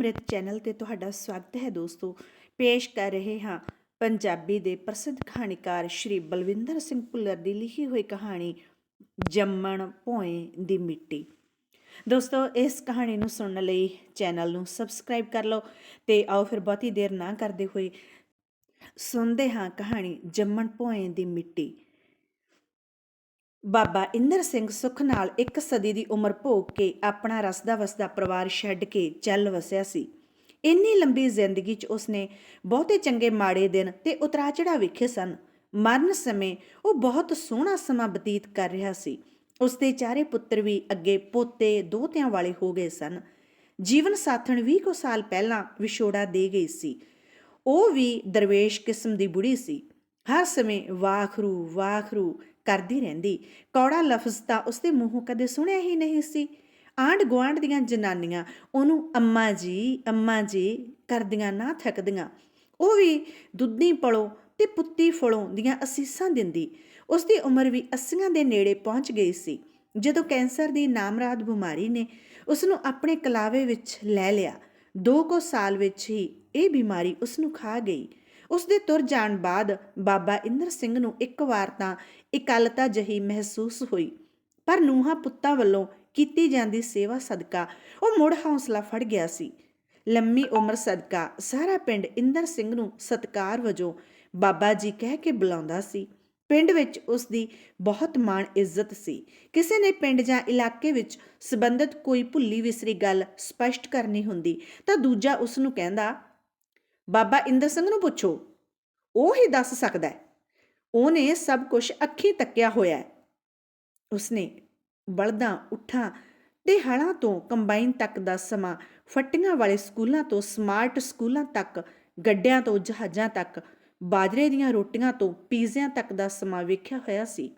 ਅੰਮ੍ਰਿਤ channel ਤੇ ਤੁਹਾਡਾ ਸਵਾਗਤ ਹੈ ਦੋਸਤੋ। ਪੇਸ਼ ਕਰ ਰਹੇ ਹਾਂ ਪੰਜਾਬੀ ਦੇ ਪ੍ਰਸਿੱਧ ਕਹਾਣੀਕਾਰ ਸ਼੍ਰੀ ਬਲਵਿੰਦਰ ਸਿੰਘ ਭੁੱਲਰ ਦੀ ਲਿਖੀ ਹੋਈ ਕਹਾਣੀ, ਜੰਮਣ ਭੋਏ ਦੀ ਮਿੱਟੀ। ਦੋਸਤੋ, ਇਸ ਕਹਾਣੀ ਨੂੰ ਸੁਣਨ ਲਈ ਚੈਨਲ ਨੂੰ ਸਬਸਕ੍ਰਾਈਬ ਕਰ ਲਓ ਤੇ ਆਓ ਫਿਰ ਬਹੁਤੀ ਦੇਰ ਨਾ ਕਰਦੇ ਹੋਏ ਸੁਣਦੇ ਹਾਂ ਕਹਾਣੀ, ਜੰਮਣ ਭੋਏ ਦੀ ਮਿੱਟੀ। ਬਾਬਾ ਇੰਦਰ ਸਿੰਘ ਸੁਖ ਨਾਲ ਇੱਕ ਸਦੀ ਦੀ ਉਮਰ ਭੋਗ ਕੇ ਆਪਣਾ ਰਸਦਾ ਵਸਦਾ ਪਰਿਵਾਰ ਛੱਡ ਕੇ ਚੱਲ ਵਸਿਆ ਸੀ। ਇੰਨੀ ਲੰਬੀ ਜ਼ਿੰਦਗੀ 'ਚ ਉਸਨੇ ਬਹੁਤੇ ਚੰਗੇ ਮਾੜੇ ਦਿਨ ਤੇ ਉਤਰਾ ਚੜਾ ਵੇਖੇ ਸਨ। ਮਰਨ ਸਮੇਂ ਉਹ ਬਹੁਤ ਸੋਹਣਾ ਸਮਾਂ ਬਤੀਤ ਕਰ ਰਿਹਾ ਸੀ। ਉਸਦੇ ਚਾਰੇ ਪੁੱਤਰ ਵੀ ਅੱਗੇ ਪੋਤੇ, ਦੋਤਿਆਂ ਵਾਲੇ ਹੋ ਗਏ ਸਨ। ਜੀਵਨ ਸਾਥਣ 20 ਕੁ ਸਾਲ ਪਹਿਲਾਂ ਵਿਛੋੜਾ ਦੇ ਗਈ ਸੀ। ਉਹ ਵੀ ਦਰਵੇਸ਼ ਕਿਸਮ ਦੀ ਬੁੜੀ ਸੀ। ਹਰ ਸਮੇਂ ਵਾਖਰੂ ਵਾਖਰੂ ਕਰਦੀ ਰਹਿੰਦੀ। ਕੌੜਾ ਲਫ਼ਜ਼ ਤਾਂ ਉਸਦੇ ਮੂੰਹੋਂ ਕਦੇ ਸੁਣਿਆ ਹੀ ਨਹੀਂ ਸੀ। ਆਂਢ ਗੁਆਂਢ ਦੀਆਂ ਜਨਾਨੀਆਂ ਉਹਨੂੰ ਅੰਮਾ ਜੀ ਅੰਮਾ ਜੀ ਕਰਦੀਆਂ ਨਾ ਥੱਕਦੀਆਂ। ਉਹ ਵੀ ਦੁੱਧੀ ਪੜੋ ਤੇ ਪੁੱਤੀ ਫਲੋਂ ਦੀਆਂ ਅਸੀਸਾਂ ਦਿੰਦੀ। ਉਸਦੀ ਉਮਰ ਵੀ 80 ਦੇ ਨੇੜੇ ਪਹੁੰਚ ਗਈ ਸੀ। ਜਦੋਂ ਕੈਂਸਰ ਦੀ ਨਾਮਰਾਦ ਬਿਮਾਰੀ ਨੇ ਉਸ ਨੂੰ ਆਪਣੇ ਕਲਾਵੇ ਵਿੱਚ ਲੈ ਲਿਆ, ਦੋ ਕੁ ਸਾਲ ਵਿੱਚ ਹੀ ਇਹ ਬਿਮਾਰੀ ਉਸ ਨੂੰ ਖਾ ਗਈ। ਉਸ ਦੇ ਤੁਰ ਜਾਣ ਬਾਅਦ ਬਾਬਾ ਇੰਦਰ ਸਿੰਘ ਨੂੰ ਇੱਕ ਵਾਰ ਤਾਂ ਇਕੱਲਤਾ ਜਹੀ ਮਹਿਸੂਸ ਹੋਈ। ਪਰ ਨੂੰਹਾਂ ਪੁੱਤਾਂ ਵੱਲੋਂ ਕੀਤੀ ਜਾਂਦੀ ਸੇਵਾ ਸਦਕਾ ਉਹ ਮੁੜ ਹੌਸਲਾ ਫੜ ਗਿਆ ਸੀ। ਲੰਮੀ ਉਮਰ ਸਦਕਾ ਸਾਰਾ ਪਿੰਡ ਇੰਦਰ ਸਿੰਘ ਨੂੰ ਸਤਕਾਰ ਵਜੋਂ ਬਾਬਾ ਜੀ ਕਹਿ ਕੇ ਬੁਲਾਉਂਦਾ ਸੀ। ਪਿੰਡ ਵਿੱਚ ਉਸ ਦੀ ਬਹੁਤ ਮਾਣ ਇੱਜ਼ਤ ਸੀ। ਕਿਸੇ ਨੇ ਪਿੰਡ ਜਾਂ ਇਲਾਕੇ ਵਿੱਚ ਸਬੰਧਤ ਕੋਈ ਭੁੱਲੀ ਵਿਸਰੀ ਗੱਲ ਸਪਸ਼ਟ ਕਰਨੀ ਹੁੰਦੀ ਤਾਂ ਦੂਜਾ ਉਸ ਨੂੰ ਕਹਿੰਦਾ ਬਾਬਾ ਇੰਦਰ ਸਿੰਘ ਨੂੰ ਪੁੱਛੋ। ਉਹ ਹੀ ਦੱਸ ਸਕਦਾ ਹੈ। ਉਹਨੇ ਸਭ ਕੁਝ ਅੱਖੀ ਤੱਕਿਆ ਹੋਇਆ ਹੈ। ਉਸਨੇ ਬਲਦਾਂ, ਉਠਾਂ ਤੇ ਹਲਾਂ ਤੋਂ ਕੰਬਾਈਨ ਤੱਕ ਦਾ ਸਮਾਂ ਫੱਟੀਆਂ ਵਾਲੇ ਸਕੂਲਾਂ ਤੋਂ ਸਮਾਰਟ ਸਕੂਲਾਂ ਤੱਕ, ਗੱਡਿਆਂ ਤੋਂ ਜਹਾਜ਼ਾਂ ਤੱਕ, ਬਾਜਰੇ ਦੀਆਂ ਰੋਟੀਆਂ ਤੋਂ ਪੀਜ਼ਿਆਂ ਤੱਕ ਦਾ ਸਮਾਂ ਵੇਖਿਆ ਹੋਇਆ ਸੀ।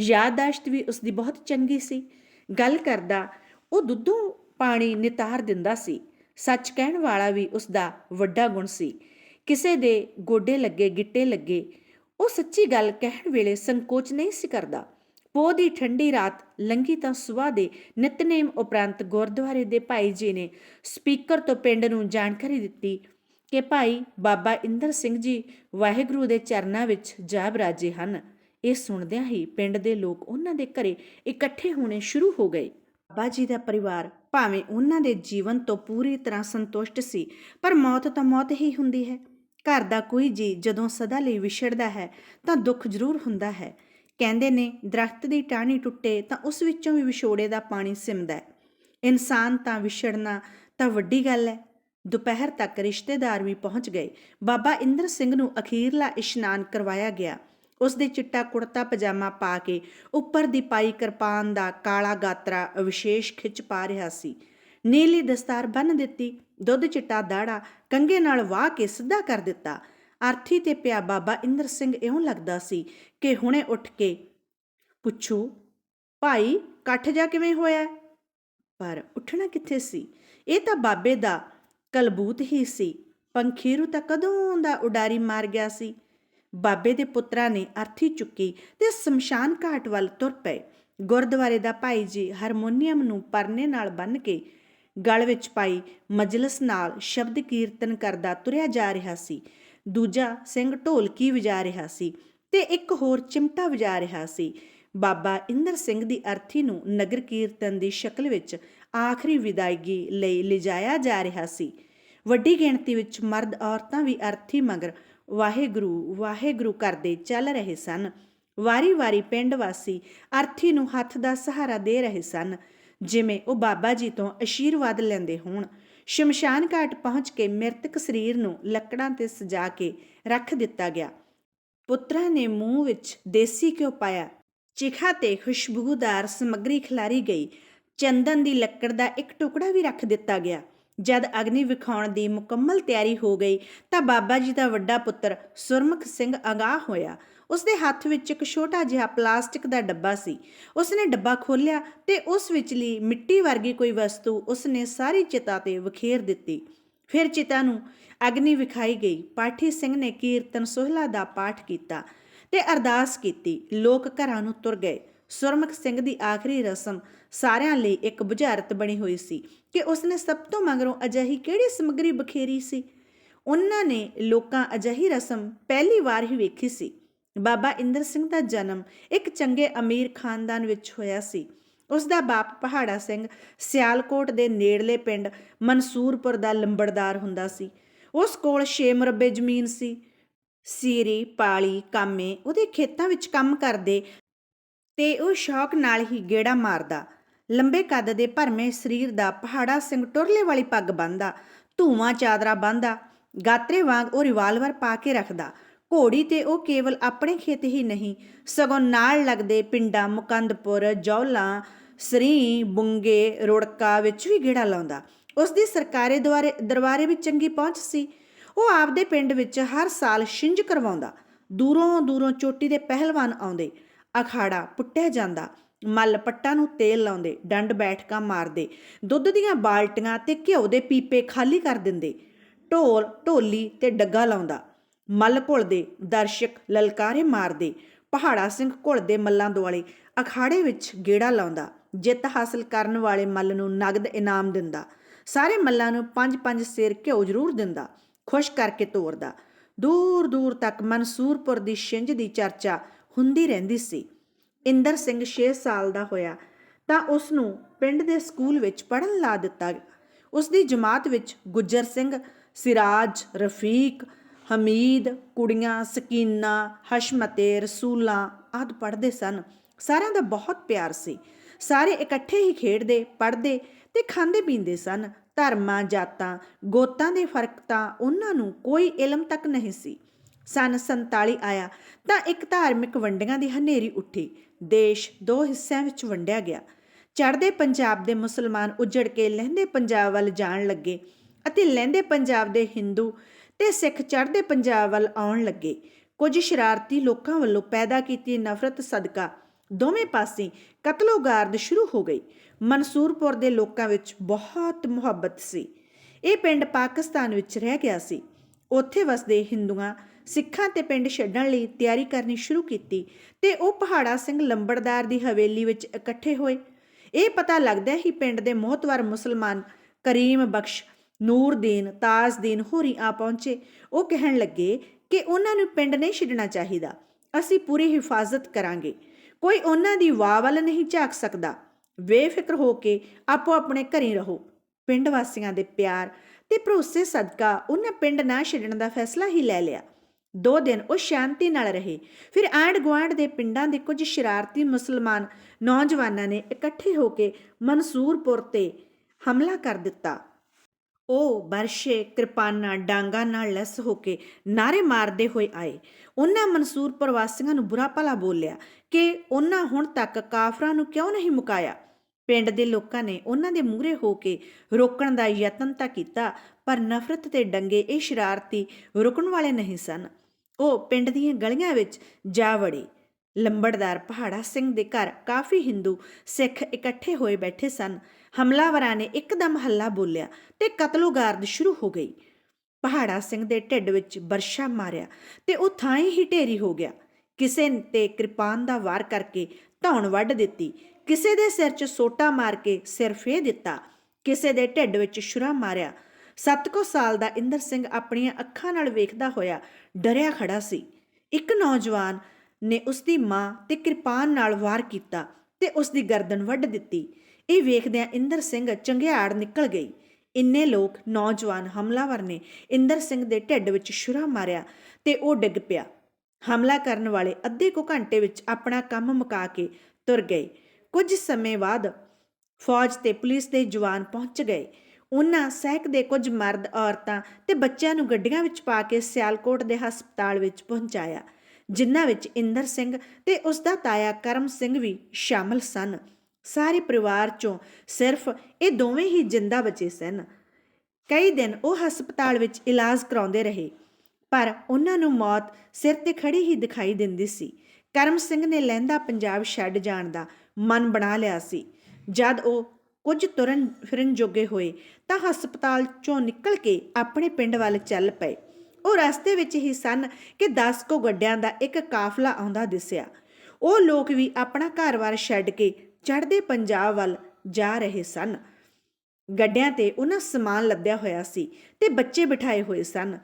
ਯਾਦਦਾਸ਼ਤ ਵੀ ਉਸ ਦੀ ਬਹੁਤ ਚੰਗੀ ਸੀ। ਗੱਲ ਕਰਦਾ, ਉਹ ਦੁੱਧੋਂ ਪਾਣੀ ਨਿਤਾਰ ਦਿੰਦਾ ਸੀ। ਸੱਚ ਕਹਿਣ ਵਾਲਾ ਵੀ ਉਸ ਦਾ ਵੱਡਾ ਗੁਣ ਸੀ। ਕਿਸੇ ਦੇ ਗੋਡੇ ਲੱਗੇ, ਗਿੱਟੇ ਲੱਗੇ, ਉਹ ਸੱਚੀ ਗੱਲ ਕਹਿਣ ਵੇਲੇ ਸੰਕੋਚ ਨਹੀਂ ਸੀ ਕਰਦਾ। ਪੋਹ ਦੀ ਠੰਡੀ ਰਾਤ ਲੰਗੀ ਤਾਂ ਸਵੇਰ ਦੇ ਨਿਤਨੇਮ ਉਪਰੰਤ ਗੁਰਦੁਆਰੇ ਦੇ ਭਾਈ ਜੀ ਨੇ ਸਪੀਕਰ ਤੋਂ ਪਿੰਡ ਨੂੰ ਜਾਣਕਾਰੀ ਦਿੱਤੀ ਕਿ ਭਾਈ ਬਾਬਾ ਇੰਦਰ ਸਿੰਘ ਜੀ ਵਾਹਿਗੁਰੂ ਦੇ ਚਰਨਾਂ ਵਿੱਚ ਜਾ ਬਰਾਜੇ ਹਨ। ਇਹ ਸੁਣਦਿਆਂ ਹੀ ਪਿੰਡ ਦੇ ਲੋਕ ਉਹਨਾਂ ਦੇ ਘਰੇ ਇਕੱਠੇ ਹੋਣੇ ਸ਼ੁਰੂ ਹੋ ਗਏ। ਬਾਬਾ ਜੀ ਦਾ ਪਰਿਵਾਰ ਭਾਵੇਂ ਉਹਨਾਂ ਦੇ ਜੀਵਨ ਤੋਂ ਪੂਰੀ ਤਰ੍ਹਾਂ ਸੰਤੁਸ਼ਟ ਸੀ, ਪਰ ਮੌਤ ਤਾਂ ਮੌਤ ਹੀ ਹੁੰਦੀ ਹੈ। ਘਰ ਦਾ ਕੋਈ ਜੀ ਜਦੋਂ ਸਦਾ ਲਈ ਵਿਛੜਦਾ ਹੈ, ਤਾਂ ਦੁੱਖ ਜ਼ਰੂਰ ਹੁੰਦਾ ਹੈ। ਕਹਿੰਦੇ ਨੇ, ਦਰਖਤ ਦੀ ਟਾਹਣੀ ਟੁੱਟੇ ਤਾਂ ਉਸ ਵਿੱਚੋਂ ਵੀ ਵਿਛੋੜੇ ਦਾ ਪਾਣੀ ਸਿਮਦਾ ਹੈ। ਇਨਸਾਨ ਤਾਂ ਵਿਛੜਨਾ ਤਾਂ ਵੱਡੀ ਗੱਲ ਹੈ। ਦੁਪਹਿਰ ਤੱਕ ਰਿਸ਼ਤੇਦਾਰ ਵੀ ਪਹੁੰਚ ਗਏ। ਬਾਬਾ ਇੰਦਰ ਸਿੰਘ ਨੂੰ ਅਖੀਰਲਾ ਇਸ਼ਨਾਨ ਕਰਵਾਇਆ ਗਿਆ। ਉਸ ਦੇ ਚਿੱਟਾ ਕੁੜਤਾ, ਪਜਾਮਾ ਪਾ ਕੇ ਉੱਪਰ ਦੀ ਪਾਈ ਕਿਰਪਾਨ ਦਾ ਕਾਲਾ ਗਾਤਰਾ ਵਿਸ਼ੇਸ਼ ਖਿੱਚ ਪਾ ਰਿਹਾ ਸੀ। ਨੀਲੀ ਦਸਤਾਰ ਬੰਨ ਦਿੱਤੀ, ਦੁੱਧ ਚਿੱਟਾ ਦਾੜਾ ਕੰਗੇ ਨਾਲ ਵਾਹ ਕੇ ਸਿੱਧਾ ਕਰ ਦਿੱਤਾ। ਅਰਥੀ ਤੇ ਪਿਆ ਬਾਬਾ ਇੰਦਰ ਸਿੰਘ ਇਉਂ ਲੱਗਦਾ ਸੀ ਕਿ ਹੁਣੇ ਉੱਠ ਕੇ ਪੁੱਛੂ, ਭਾਈ ਕੱਠ ਜਾ ਕਿਵੇਂ ਹੋਇਆ? ਪਰ ਉੱਠਣਾ ਕਿੱਥੇ ਸੀ? ਇਹ ਤਾਂ ਬਾਬੇ ਦਾ ਕਲਬੂਤ ਹੀ ਸੀ। ਪੰਖੀਰੂ ਤਾਂ ਕਦੋਂ ਦਾ ਉਡਾਰੀ ਮਾਰ ਗਿਆ ਸੀ? ਬਾਬੇ ਦੇ ਪੁੱਤਰਾਂ ਨੇ ਅਰਥੀ ਚੁੱਕੀ ਤੇ ਸ਼ਮਸ਼ਾਨ ਘਾਟ ਵੱਲ ਤੁਰ ਪਏ। ਗੁਰਦੁਆਰੇ ਦਾ ਭਾਈ ਜੀ ਹਾਰਮੋਨੀਅਮ ਨੂੰ ਪਰਨੇ ਨਾਲ ਬੰਨ ਕੇ ਗਲ ਵਿੱਚ ਪਾਈ ਮਜਲਿਸ ਨਾਲ ਸ਼ਬਦ ਕੀਰਤਨ ਕਰਦਾ ਤੁਰਿਆ ਜਾ ਰਿਹਾ ਸੀ। ਦੂਜਾ, ਸਿੰਘ ਢੋਲਕੀ ਵਜਾ ਰਿਹਾ ਸੀ? ਤੇ ਇੱਕ ਹੋਰ ਚਿਮਟਾ ਵਜਾ ਰਿਹਾ ਸੀ। ਬਾਬਾ ਇੰਦਰ ਸਿੰਘ ਦੀ ਅਰਥੀ ਨੂੰ ਨਗਰ ਕੀਰਤਨ ਦੀ ਸ਼ਕਲ ਵਿੱਚ ਆਖਰੀ ਵਿਦਾਇਗੀ ਲਈ ਲਿਜਾਇਆ ਜਾ ਰਿਹਾ ਸੀ। ਵੱਡੀ ਗਿਣਤੀ ਵਿੱਚ ਮਰਦ ਔਰਤਾਂ ਵੀ ਅਰਥੀ ਮਗਰ ਵਾਹਿਗੁਰੂ ਵਾਹਿਗੁਰੂ ਕਰਦੇ ਚੱਲ ਰਹੇ ਸਨ। ਵਾਰੀ-ਵਾਰੀ ਪਿੰਡ ਵਾਸੀ ਅਰਥੀ ਨੂੰ ਹੱਥ ਦਾ ਸਹਾਰਾ ਦੇ ਰਹੇ ਸਨ, ਜਿਵੇਂ ਉਹ ਬਾਬਾ ਜੀ ਤੋਂ ਅਸ਼ੀਰਵਾਦ ਲੈਂਦੇ ਹੋਣ। ਸ਼ਮਸ਼ਾਨ ਘਾਟ ਪਹੁੰਚ ਕੇ ਮ੍ਰਿਤਕ ਸਰੀਰ ਨੂੰ ਲੱਕੜਾਂ ਤੇ ਸਜਾ ਕੇ ਰੱਖ ਦਿੱਤਾ ਗਿਆ। ਪੁੱਤਰਾਂ ਨੇ ਮੂੰਹ ਵਿੱਚ ਦੇਸੀ ਘਿਓ ਪਾਇਆ। ਚਿਖਾ ਤੇ ਖੁਸ਼ਬੂਦਾਰ ਸਮੱਗਰੀ ਖਿਲਾਰੀ ਗਈ। ਚੰਦਨ ਦੀ ਲੱਕੜ ਦਾ ਇੱਕ ਟੁਕੜਾ ਵੀ ਰੱਖ ਦਿੱਤਾ ਗਿਆ। ਜਦ ਅਗਨੀ ਵਿਖਾਉਣ ਦੀ ਮੁਕੰਮਲ ਤਿਆਰੀ ਹੋ ਗਈ ਤਾਂ ਬਾਬਾ ਜੀ ਦਾ ਵੱਡਾ ਪੁੱਤਰ ਸੁਰਮੁਖ ਸਿੰਘ ਅਗਾਹ ਹੋਇਆ। ਉਸਦੇ ਹੱਥ ਵਿੱਚ ਇੱਕ ਛੋਟਾ ਜਿਹਾ ਪਲਾਸਟਿਕ ਦਾ ਡੱਬਾ ਸੀ। ਉਸਨੇ ਡੱਬਾ ਖੋਲ੍ਹਿਆ ਤੇ ਉਸ ਵਿਚਲੀ ਮਿੱਟੀ ਵਰਗੀ ਕੋਈ ਵਸਤੂ ਉਸਨੇ ਸਾਰੀ ਚਿਤਾ ਤੇ ਵਖੇਰ ਦਿੱਤੀ। ਫਿਰ ਚਿਤਾ ਨੂੰ ਅਗਨੀ ਵਿਖਾਈ ਗਈ। ਪਾਠੀ ਸਿੰਘ ਨੇ ਕੀਰਤਨ ਸੋਹਲਾ ਦਾ ਪਾਠ ਕੀਤਾ ਤੇ ਅਰਦਾਸ ਕੀਤੀ। ਲੋਕ ਘਰਾਂ ਨੂੰ ਤੁਰ ਗਏ। ਸੁਰਮੁਖ ਸਿੰਘ ਦੀ ਆਖਰੀ ਰਸਮ ਸਾਰਿਆਂ ਲਈ ਇੱਕ ਬੁਝਾਰਤ ਬਣੀ ਹੋਈ ਸੀ ਕਿ ਉਸਨੇ ਸਭ ਤੋਂ ਮਗਰੋਂ ਅਜਿਹੀ ਕਿਹੜੀ ਸਮੱਗਰੀ ਬਖੇਰੀ ਸੀ? ਉਹਨਾਂ ਨੇ ਲੋਕਾਂ ਅਜਿਹੀ ਰਸਮ ਪਹਿਲੀ ਵਾਰ ਹੀ ਵੇਖੀ ਸੀ। ਬਾਬਾ ਇੰਦਰ ਸਿੰਘ ਦਾ ਜਨਮ ਇੱਕ ਚੰਗੇ ਅਮੀਰ ਖਾਨਦਾਨ ਵਿੱਚ ਹੋਇਆ ਸੀ। ਉਸ ਦਾ ਬਾਪ ਪਹਾੜਾ ਸਿੰਘ ਸਿਆਲਕੋਟ ਦੇ ਨੇੜਲੇ ਪਿੰਡ ਮਨਸੂਰਪੁਰ ਦਾ ਲੰਬੜਦਾਰ ਹੁੰਦਾ ਸੀ। ਉਸ ਕੋਲ 6 ਮੁਰੱਬੇ ਜ਼ਮੀਨ ਸੀ। ਸੀਰੀ, ਪਾਲੀ, ਕਾਮੇ ਉਹਦੇ ਖੇਤਾਂ ਵਿੱਚ ਕੰਮ ਕਰਦੇ ਤੇ ਉਹ ਸ਼ੌਕ ਨਾਲ ਹੀ ਗੇੜਾ ਮਾਰਦਾ ਲੰਬੇ ਕੱਦ ਦੇ ਭਰਮੇ ਸਰੀਰ ਦਾ ਪਹਾੜਾ ਸਿੰਘ ਟੁਰਲੇ ਵਾਲੀ ਪੱਗ ਬੰਨਦਾ, ਧੂਆਂ ਚਾਦਰਾ ਬੰਨਦਾ, ਗਾਤਰੇ ਵਾਂਗ ਉਹ ਰਿਵਾਲਵਰ ਪਾ ਕੇ ਰੱਖਦਾ। ਘੋੜੀ ਤੇ ਉਹ ਕੇਵਲ ਆਪਣੇ ਖੇਤ ਹੀ ਨਹੀਂ, ਸਗੋਂ ਨਾਲ ਲੱਗਦੇ ਪਿੰਡਾਂ ਮੁਕੰਦਪੁਰ, ਜੌਲਾ, ਸਰੀ, ਬੁੰਗੇ, ਰੁੜਕਾ ਵਿੱਚ ਵੀ ਗੇੜਾ ਲਾਉਂਦਾ। ਉਸ ਦੀ ਸਰਕਾਰੀ ਦੁਆਰੇ, ਦਰਬਾਰੇ ਵੀ ਚੰਗੀ ਪਹੁੰਚ ਸੀ। ਉਹ ਆਪਦੇ ਪਿੰਡ ਵਿੱਚ ਹਰ ਸਾਲ ਛਿੰਝ ਕਰਵਾਉਂਦਾ। ਦੂਰੋਂ ਦੂਰੋਂ ਚੋਟੀ ਦੇ ਪਹਿਲਵਾਨ ਆਉਂਦੇ। ਅਖਾੜਾ ਪੁੱਟਿਆ ਜਾਂਦਾ। ਮੱਲ ਪੱਟਾਂ ਨੂੰ ਤੇਲ ਲਾਉਂਦੇ, ਡੰਡ ਬੈਠਕਾਂ ਮਾਰਦੇ, ਦੁੱਧ ਦੀਆਂ ਬਾਲਟੀਆਂ ਤੇ ਘਿਓ ਦੇ ਪੀਪੇ ਖਾਲੀ ਕਰ ਦਿੰਦੇ, ਢੋਲ, ਢੋਲੀ ਤੇ ਡੱਗਾ ਲਾਉਂਦਾ। ਮੱਲ ਘੁਲਦੇ, ਦਰਸ਼ਕ ਲਲਕਾਰੇ ਮਾਰਦੇ, ਪਹਾੜਾ ਸਿੰਘ ਘੁਲਦੇ ਮੱਲਾਂ ਦੁਆਲੇ, ਅਖਾੜੇ ਵਿੱਚ ਗੇੜਾ ਲਾਉਂਦਾ, ਜਿੱਤ ਹਾਸਲ ਕਰਨ ਵਾਲੇ ਮੱਲ ਨੂੰ ਨਗਦ ਇਨਾਮ ਦਿੰਦਾ। ਸਾਰੇ ਮੱਲਾਂ ਨੂੰ ਪੰਜ ਪੰਜ ਸਿਰ ਘਿਓ ਜ਼ਰੂਰ ਦਿੰਦਾ, ਖੁਸ਼ ਕਰਕੇ ਤੋਰਦਾ। ਦੂਰ ਦੂਰ ਤੱਕ ਮਨਸੂਰਪੁਰ ਦੀ ਛਿੰਝ ਦੀ ਚਰਚਾ ਹੁੰਦੀ ਰਹਿੰਦੀ ਸੀ। ਇੰਦਰ ਸਿੰਘ 6 ਸਾਲ ਦਾ ਹੋਇਆ, ਤਾਂ ਉਸ ਨੂੰ ਪਿੰਡ ਦੇ ਸਕੂਲ ਵਿੱਚ ਪੜ੍ਹਨ ਲਾ ਦਿੱਤਾ ਉਸ ਦੀ ਜਮਾਤ ਵਿੱਚ ਗੁੱਜਰ ਸਿੰਘ, ਸਿਰਾਜ, ਰਫੀਕ, ਹਮੀਦ, ਕੁੜੀਆਂ, ਸਕੀਨਾ, ਹਸ਼ਮਤੇ, ਰਸੂਲਾਂ ਆਦਿ ਪੜ੍ਹਦੇ ਸਨ। ਸਾਰਿਆਂ ਦਾ ਬਹੁਤ ਪਿਆਰ ਸੀ। ਸਾਰੇ ਇਕੱਠੇ ਹੀ ਖੇਡਦੇ, ਪੜ੍ਹਦੇ ਤੇ ਖਾਂਦੇ ਪੀਂਦੇ ਸਨ। ਧਰਮਾਂ, ਜਾਤਾਂ, ਗੋਤਾਂ ਦੇ ਫ਼ਰਕ ਤਾਂ ਉਹਨਾਂ ਨੂੰ ਕੋਈ ਇਲਮ ਤੱਕ ਨਹੀਂ ਸੀ। ਸਨ 47 ਆਇਆ, ਤਾਂ ਇੱਕ ਧਾਰਮਿਕ ਵੰਡੀਆਂ ਦੀ ਹਨੇਰੀ ਉੱਠੀ। ਦੇਸ਼ ਦੋ ਹਿੱਸਿਆਂ ਵਿੱਚ ਵੰਡਿਆ ਗਿਆ। ਚੜ੍ਹਦੇ ਪੰਜਾਬ ਦੇ ਮੁਸਲਮਾਨ ਉੱਜੜ ਕੇ ਲਹਿੰਦੇ ਪੰਜਾਬ ਵੱਲ ਜਾਣ ਲੱਗੇ ਅਤੇ ਲਹਿੰਦੇ ਪੰਜਾਬ ਦੇ ਹਿੰਦੂ ਤੇ ਸਿੱਖ ਚੜ੍ਹਦੇ ਪੰਜਾਬ ਵੱਲ ਆਉਣ ਲੱਗੇ। ਕੁਝ ਸ਼ਰਾਰਤੀ ਲੋਕਾਂ ਵੱਲੋਂ ਪੈਦਾ ਕੀਤੀ ਨਫ਼ਰਤ, ਸਦਕਾ ਦੋਵੇਂ ਪਾਸੇ ਕਤਲੋਗਾਰਦ ਸ਼ੁਰੂ ਹੋ ਗਈ ਮਨਸੂਰਪੁਰ ਦੇ ਲੋਕਾਂ ਵਿੱਚ ਬਹੁਤ ਮੁਹੱਬਤ ਸੀ। ਇਹ ਪਿੰਡ ਪਾਕਿਸਤਾਨ ਵਿੱਚ ਰਹਿ ਗਿਆ ਸੀ। ਉੱਥੇ ਵਸਦੇ ਹਿੰਦੂਆਂ ਸਿੱਖਾਂ ਤੇ ਪਿੰਡ ਛੱਡਣ ਲਈ ਤਿਆਰੀ ਕਰਨੀ ਸ਼ੁਰੂ ਕੀਤੀ ਤੇ ਉਹ ਪਹਾੜਾ ਸਿੰਘ ਲੰਬੜਦਾਰ ਦੀ ਹਵੇਲੀ ਵਿੱਚ ਇਕੱਠੇ ਹੋਏ। ਇਹ ਪਤਾ ਲੱਗਦਾ ਹੀ ਪਿੰਡ ਦੇ ਮੋਹਤਵਰ ਮੁਸਲਮਾਨ ਕਰੀਮ ਬਖਸ਼, ਨੂਰਦੀਨ, ਤਾਜਦੀਨ ਹੋਰੀ ਆ ਪਹੁੰਚੇ। ਉਹ ਕਹਿਣ ਲੱਗੇ ਕਿ ਉਹਨਾਂ ਨੂੰ ਪਿੰਡ ਨਹੀਂ ਛੱਡਣਾ ਚਾਹੀਦਾ। ਅਸੀਂ ਪੂਰੀ ਹਿਫਾਜ਼ਤ ਕਰਾਂਗੇ। ਕੋਈ ਉਹਨਾਂ ਦੀ ਵਾਹ ਵੱਲ ਨਹੀਂ ਝਾਕ ਸਕਦਾ। ਬੇਫਿਕਰ ਹੋ ਕੇ ਆਪੋ ਆਪਣੇ ਘਰੀ ਰਹੋ। ਪਿੰਡ ਵਾਸੀਆਂ ਦੇ ਪਿਆਰ ਤੇ ਭਰੋਸੇ ਸਦਕਾ ਉਹਨਾਂ ਪਿੰਡ ਨਾ ਛੱਡਣ ਦਾ ਫੈਸਲਾ ਹੀ ਲੈ ਲਿਆ। ਦੋ ਦਿਨ ਉਹ ਸ਼ਾਂਤੀ ਨਾਲ ਰਹੇ। ਫਿਰ ਆਂਢ ਗੁਆਂਢ ਦੇ ਪਿੰਡਾਂ ਦੇ ਕੁਝ ਸ਼ਰਾਰਤੀ ਮੁਸਲਮਾਨ ਨੌਜਵਾਨਾਂ ਨੇ ਇਕੱਠੇ ਹੋ ਕੇ ਮਨਸੂਰਪੁਰ ਤੇ ਹਮਲਾ ਕਰ ਦਿੱਤਾ। ਉਹ ਬਰਸ਼ੇ, ਕਿਰਪਾਨਾਂ, ਡਾਂਗਾ ਨਾਲ ਲੈਸ ਹੋ ਕੇ ਨਾਰੇ ਮਾਰਦੇ ਹੋਏ ਆਏ। ਉਹਨਾਂ ਮਨਸੂਰ ਪ੍ਰਵਾਸੀਆਂ ਨੂੰ ਬੁਰਾ ਭਲਾ ਬੋਲਿਆ ਕਿ ਉਹਨਾਂ ਹੁਣ ਤੱਕ ਕਾਫਰਾਂ ਨੂੰ ਕਿਉਂ ਨਹੀਂ ਮੁਕਾਇਆ? ਪਿੰਡ ਦੇ ਲੋਕਾਂ ਨੇ ਉਹਨਾਂ ਦੇ ਮੂਹਰੇ ਹੋ ਕੇ ਰੋਕਣ ਦਾ ਯਤਨ ਤਾਂ ਕੀਤਾ, ਪਰ ਨਫ਼ਰਤ ਤੇ ਡੰਗੇ ਇਹ ਸ਼ਰਾਰਤੀ ਰੁਕਣ ਵਾਲੇ ਨਹੀਂ ਸਨ। ਉਹ ਪਿੰਡ ਦੀਆਂ ਗਲੀਆਂ ਵਿੱਚ ਜਾ ਵੜੀ। ਲੰਬੜਦਾਰ ਪਹਾੜਾ ਸਿੰਘ ਦੇ ਘਰ ਕਾਫੀ ਹਿੰਦੂ ਸਿੱਖ ਇਕੱਠੇ ਹੋਏ ਬੈਠੇ ਸਨ। ਹਮਲਾਵਰਾਂ ਨੇ ਇੱਕਦਮ ਹੱਲਾ ਬੋਲਿਆ ਤੇ ਕਤਲੋਗਾਰਦ ਸ਼ੁਰੂ ਹੋ ਗਈ। ਪਹਾੜਾ ਸਿੰਘ ਦੇ ਢਿੱਡ ਵਿੱਚ ਵਰਸ਼ਾ ਮਾਰਿਆ ਤੇ ਉਹ ਥਾਂ ਹੀ ਢੇਰੀ ਹੋ ਗਿਆ। ਕਿਸੇ ਤੇ ਕਿਰਪਾਨ ਦਾ ਵਾਰ ਕਰਕੇ ਧੌਣ ਵੱਢ ਦਿੱਤੀ। ਕਿਸੇ ਦੇ ਸਿਰ 'ਚ ਸੋਟਾ ਮਾਰ ਕੇ ਸਿਰ ਫੇ ਦਿੱਤਾ। ਕਿਸੇ ਦੇ ਢਿੱਡ ਵਿੱਚ ਛੁਰਾ ਮਾਰਿਆ। ਸੱਤ ਕੁ ਸਾਲ ਦਾ ਇੰਦਰ ਸਿੰਘ ਆਪਣੀਆਂ ਅੱਖਾਂ ਨਾਲ ਵੇਖਦਾ ਹੋਇਆ ਡਰਿਆ ਖੜਾ ਸੀ। ਇੱਕ ਨੌਜਵਾਨ ਨੇ ਉਸ ਦੀ ਮਾਂ ਤੇ ਕਿਰਪਾਨ ਨਾਲ ਵਾਰ ਕੀਤਾ ਤੇ ਉਸ ਦੀ ਗਰਦਨ ਵੱਢ ਦਿੱਤੀ। ਇਹ ਵੇਖਦਿਆਂ ਇੰਦਰ ਸਿੰਘ ਚੰਗਿਆੜ ਨਿਕਲ ਗਈ। ਇੰਨੇ ਲੋਕ ਨੌਜਵਾਨ ਹਮਲਾਵਰ ਨੇ ਇੰਦਰ ਸਿੰਘ ਦੇ ਢਿੱਡ ਵਿੱਚ ਛੁਰਾ ਮਾਰਿਆ ਤੇ ਉਹ ਡਿੱਗ ਪਿਆ। ਹਮਲਾ ਕਰਨ ਵਾਲੇ ਅੱਧੇ ਕੁ ਘੰਟੇ ਵਿੱਚ ਆਪਣਾ ਕੰਮ ਮੁਕਾ ਕੇ ਤੁਰ ਗਏ। ਕੁਝ ਸਮੇਂ ਬਾਅਦ ਫੌਜ ਤੇ ਪੁਲਿਸ ਦੇ ਜਵਾਨ ਪਹੁੰਚ ਗਏ। ਉਹਨਾਂ ਸਹਿਕ ਦੇ ਕੁਝ ਮਰਦ ਔਰਤਾਂ ਤੇ ਬੱਚਿਆਂ ਨੂੰ ਗੱਡੀਆਂ ਵਿੱਚ ਪਾ ਕੇ ਸਿਆਲਕੋਟ ਦੇ ਹਸਪਤਾਲ ਵਿੱਚ ਪਹੁੰਚਾਇਆ, ਜਿਨ੍ਹਾਂ ਵਿੱਚ ਇੰਦਰ ਸਿੰਘ ਤੇ ਉਸ ਦਾ ਤਾਇਆ ਕਰਮ ਸਿੰਘ ਵੀ ਸ਼ਾਮਲ ਸਨ। ਸਾਰੇ ਪਰਿਵਾਰ ਚੋਂ ਸਿਰਫ ਇਹ ਦੋਵੇਂ ਹੀ ਜਿੰਦਾ ਬਚੇ ਸਨ। ਕਈ ਦਿਨ ਉਹ ਹਸਪਤਾਲ ਵਿੱਚ ਇਲਾਜ ਕਰਾਉਂਦੇ ਰਹੇ, ਪਰ ਉਹਨਾਂ ਨੂੰ ਮੌਤ ਸਿਰ ਤੇ ਖੜੀ ਹੀ ਦਿਖਾਈ ਦਿੰਦੀ ਸੀ। ਕਰਮ ਸਿੰਘ ਨੇ ਲਹਿੰਦਾ ਪੰਜਾਬ ਛੱਡ ਜਾਣ ਦਾ ਮਨ ਬਣਾ ਲਿਆ ਸੀ। ਜਦ ਉਹ ਕੁਝ ਤੁਰਨ ਫਿਰਨ ਜੋਗੇ ਹੋਏ, ਤਾਂ ਹਸਪਤਾਲ ਚੋਂ ਨਿਕਲ ਕੇ ਆਪਣੇ ਪਿੰਡ ਵੱਲ ਚੱਲ ਪਏ। ਉਹ ਰਸਤੇ ਵਿੱਚ ਹੀ ਸਨ ਕਿ 10 ਕੋ ਗੱਡਿਆਂ ਦਾ ਇੱਕ ਕਾਫਲਾ ਆਉਂਦਾ ਦਿਸਿਆ। ਉਹ ਲੋਕ ਵੀ ਆਪਣਾ ਘਰ-ਬਾਰ ਛੱਡ ਕੇ ਚੜ੍ਹਦੇ ਪੰਜਾਬ ਵੱਲ ਜਾ ਰਹੇ ਸਨ। ਗੱਡਿਆਂ ਤੇ ਉਹਨਾਂ ਸਮਾਨ ਲੱਦਿਆ ਹੋਇਆ ਸੀ ਤੇ ਬੱਚੇ ਬਿਠਾਏ ਹੋਏ ਸਨ।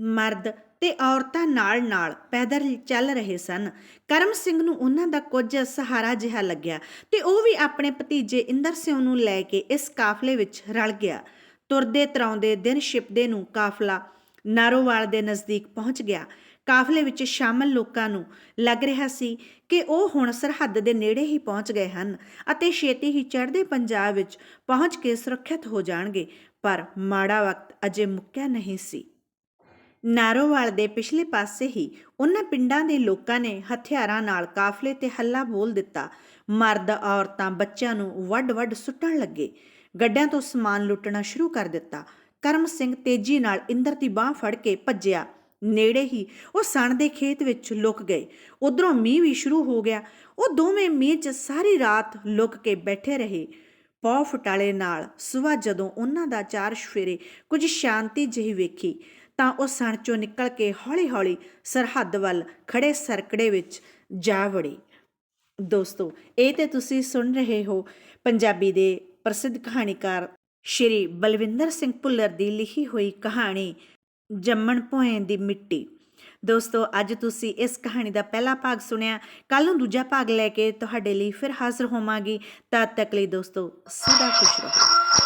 ਮਰਦ ਤੇ ਔਰਤਾਂ ਨਾਲ-ਨਾਲ ਪੈਦਲ ਚੱਲ ਰਹੇ ਸਨ। ਕਰਮ ਸਿੰਘ ਨੂੰ ਉਹਨਾਂ ਦਾ ਕੁਝ ਸਹਾਰਾ ਜਿਹਾ ਲੱਗਿਆ ਤੇ ਉਹ ਵੀ ਆਪਣੇ ਭਤੀਜੇ ਇੰਦਰ ਸਿੰਘ ਨੂੰ ਲੈ ਕੇ ਇਸ ਕਾਫਲੇ ਵਿੱਚ ਰਲ ਗਿਆ। ਤੁਰਦੇ ਤਰਾਉਂਦੇ ਦਿਨ ਛਿਪਦੇ ਨੂੰ ਕਾਫਲਾ ਨਾਰੋਵਾਲ ਦੇ ਨਜ਼ਦੀਕ ਪਹੁੰਚ ਗਿਆ। ਕਾਫਲੇ ਵਿੱਚ ਸ਼ਾਮਲ ਲੋਕਾਂ ਨੂੰ ਲੱਗ ਰਿਹਾ ਸੀ ਕਿ ਉਹ ਹੁਣ ਸਰਹੱਦ ਦੇ ਨੇੜੇ ਹੀ ਪਹੁੰਚ ਗਏ ਹਨ ਅਤੇ ਛੇਤੀ ਹੀ ਚੜ੍ਹਦੇ ਪੰਜਾਬ ਵਿੱਚ ਪਹੁੰਚ ਕੇ ਸੁਰੱਖਿਅਤ ਹੋ ਜਾਣਗੇ, ਪਰ ਮਾੜਾ ਵਕਤ ਅਜੇ ਮੁੱਕਿਆ ਨਹੀਂ ਸੀ। ਨਾਰੋਵਾਲ ਦੇ ਪਿਛਲੇ ਪਾਸੇ ਹੀ ਉਹਨਾਂ ਪਿੰਡਾਂ ਦੇ ਲੋਕਾਂ ਨੇ ਹਥਿਆਰਾਂ ਨਾਲ ਕਾਫਲੇ ਤੇ ਹੱਲਾ ਬੋਲ ਦਿੱਤਾ। ਮਰਦ, ਔਰਤਾਂ, ਬੱਚਿਆਂ ਨੂੰ ਵੱਡ-ਵੱਡ ਸੁੱਟਣ ਲੱਗੇ। ਗੱਡਿਆਂ ਤੋਂ ਸਮਾਨ ਲੁੱਟਣਾ ਸ਼ੁਰੂ ਕਰ ਦਿੱਤਾ। ਕਰਮ ਸਿੰਘ ਤੇਜ਼ੀ ਨਾਲ ਇੰਦਰ ਦੀ ਬਾਹ ਫੜ ਕੇ ਭੱਜਿਆ। ਨੇੜੇ ਹੀ ਉਹ ਸਣ ਦੇ ਖੇਤ ਵਿੱਚ ਲੁਕ ਗਏ। ਉਧਰੋਂ ਮੀਂਹ ਵੀ ਸ਼ੁਰੂ ਹੋ ਗਿਆ। ਉਹ ਦੋਵੇਂ ਮੀਂਹ 'ਚ ਸਾਰੀ ਰਾਤ ਲੁਕ ਕੇ ਬੈਠੇ ਰਹੇ। ਪੌ ਫਟਾਲੇ ਨਾਲ ਸਵੇਰ ਜਦੋਂ ਉਹਨਾਂ ਦਾ ਚਾਰ ਸ਼ਫੇਰੇ ਕੁਝ ਸ਼ਾਂਤੀ ਜਿਹੀ ਵੇਖੀ। ਤਾਂ ਉਹ ਸਣ ਚੋਂ ਨਿਕਲ ਕੇ ਹੌਲੀ-ਹੌਲੀ ਸਰਹੱਦ ਵੱਲ ਖੜੇ ਸਰਕੜੇ ਵਿੱਚ ਜਾ ਵੜੀ। ਦੋਸਤੋ, ਇਹ ਤੇ ਤੁਸੀਂ ਸੁਣ ਰਹੇ ਹੋ ਪੰਜਾਬੀ ਦੇ ਪ੍ਰਸਿੱਧ ਕਹਾਣੀਕਾਰ ਸ਼੍ਰੀ ਬਲਵਿੰਦਰ ਸਿੰਘ ਭੁੱਲਰ ਦੀ ਲਿਖੀ ਹੋਈ ਕਹਾਣੀ, ਜੰਮਣ ਭੋਏ ਦੀ ਮਿੱਟੀ। ਦੋਸਤੋ, ਅੱਜ ਤੁਸੀਂ ਇਸ ਕਹਾਣੀ ਦਾ ਪਹਿਲਾ ਭਾਗ ਸੁਣਿਆ। ਕੱਲ ਨੂੰ ਦੂਜਾ ਭਾਗ ਲੈ ਕੇ ਤੁਹਾਡੇ ਲਈ ਫਿਰ ਹਾਜ਼ਰ ਹੋਵਾਂਗੀ। ਤਦ ਤੱਕ ਲਈ ਦੋਸਤੋ, ਸਦਾ ਖੁਸ਼ ਰਹੋ।